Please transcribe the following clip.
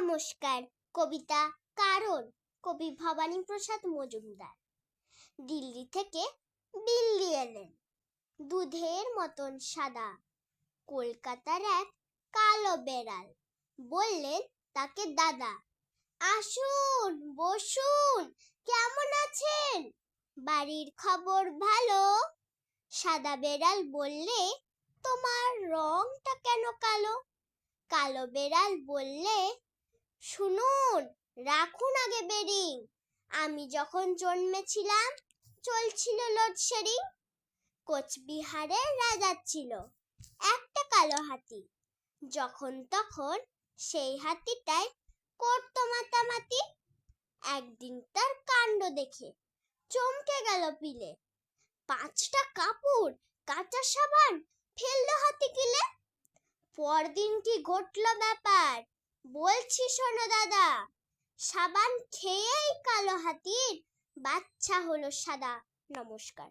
নমস্কার, কবিতা কারণ, কবি ভবানী প্রসাদ মজুমদার। দিল্লি থেকে দিল্লি এলেন। দুধের মতন সাদা। কলকাতার এক কালো বেড়াল। বললেন, তাকে দাদা, আসুন, বসুন, কেমন আছেন? বাড়ির খবর ভালো? সাদা বেড়াল বললে, তোমার রংটা কেন কালো? কালো বেড়াল বললে শুনুন, রাখুন আগে বেরিং আমি যখন জন্মেছিলাম, চলছিল লোডশেডিং কোচবিহারের রাজা ছিল, একটা কালো হাতি। যখন তখন সেই হাতিটাই করতো মাতামাতি। একদিন তার কাণ্ড দেখে চমকে গেল পিলে। পাঁচটা কাপড়, কাঁচা সাবান, ফেলল হাতি কিলে পরদিন কি ঘটলো ব্যাপার? বলছি শোনো দাদা সাবান খেয়েই কালো হাতির বাচ্চা হলো সাদা। নমস্কার।